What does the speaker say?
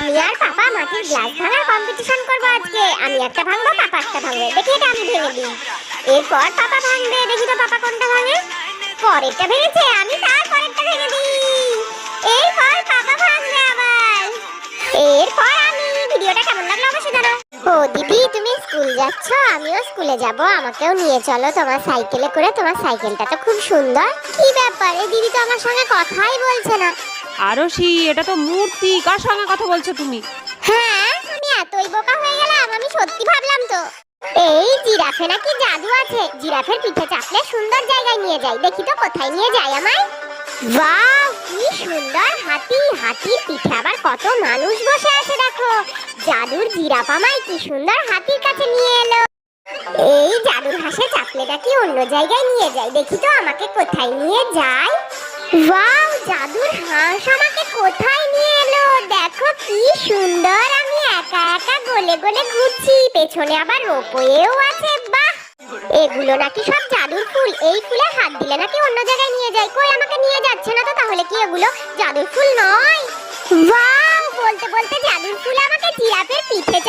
আমি আর পাপা মাটির গ্লাস ভাঙার কম্পিটিশন করব আজকে। আমি একটা ভাঙবো, পাপা একটা ভাঙবে। দেখি এটা আমি ভেঙে দিই। এরপর পাপা ভাঙবে। দেখি তো পাপা কোনটা ভাঙে। পরেরটা ভেঙেছে। আমি তার পরেরটা ভেঙে দিই। এরপর পাপা ভাঙবে আবার। এরপর আমি ভিডিওটা কেমন লাগল অবশ্যই জানাও। ও, দিদি, তুমি স্কুল যাচ্ছ? আমিও স্কুলে যাব। আমাকেও নিয়ে চলো তোমার সাইকেলে করে। তোমার সাইকেলটা তো খুব সুন্দর। কি ব্যাপার? দিদি তো আমার সঙ্গে কথাই বলছে না। আরশি, এটা তো মূর্তি। কার সঙ্গে কথা বলছো তুমি? হ্যাঁ আমি এতই বোকা হয়ে গেলাম, আমি সত্যি ভাবলাম তো। এই জিরাফে নাকি জাদু আছে। জিরাফের পিঠে চাপলে সুন্দর জায়গায় নিয়ে যাই। দেখি তো কোথায় নিয়ে যায় আমায়। বাহ কি সুন্দর হাতি। হাতির পিঠে আবার কত মানুষ বসে আছে, দেখো। জাদুর জিরাফ আমায় কি সুন্দর হাতির কাছে নিয়ে এলো। এই জাদুর হাসে চাপলে নাকি অন্য জায়গায় নিয়ে যায়। দেখি তো আমাকে কোথায় নিয়ে যায়। ওয়াও জাদুর হাঁস আমাকে কোথায় নিয়ে এলো? দেখো কি সুন্দর, আমি একা একা গলে গলে ঘুরছি। পেছনে আবার রোপওয়েও আছে, বাহ! এগুলো নাকি সব জাদুর ফুল। এই ফুলে হাত দিলে নাকি অন্য জায়গায় নিয়ে যায়। কই আমাকে নিয়ে যাচ্ছে না তো? তাহলে কি এগুলো জাদুর ফুল নয়? ওয়াও! বলতে বলতে জাদুর ফুল আমাকে জিরাফের পিঠে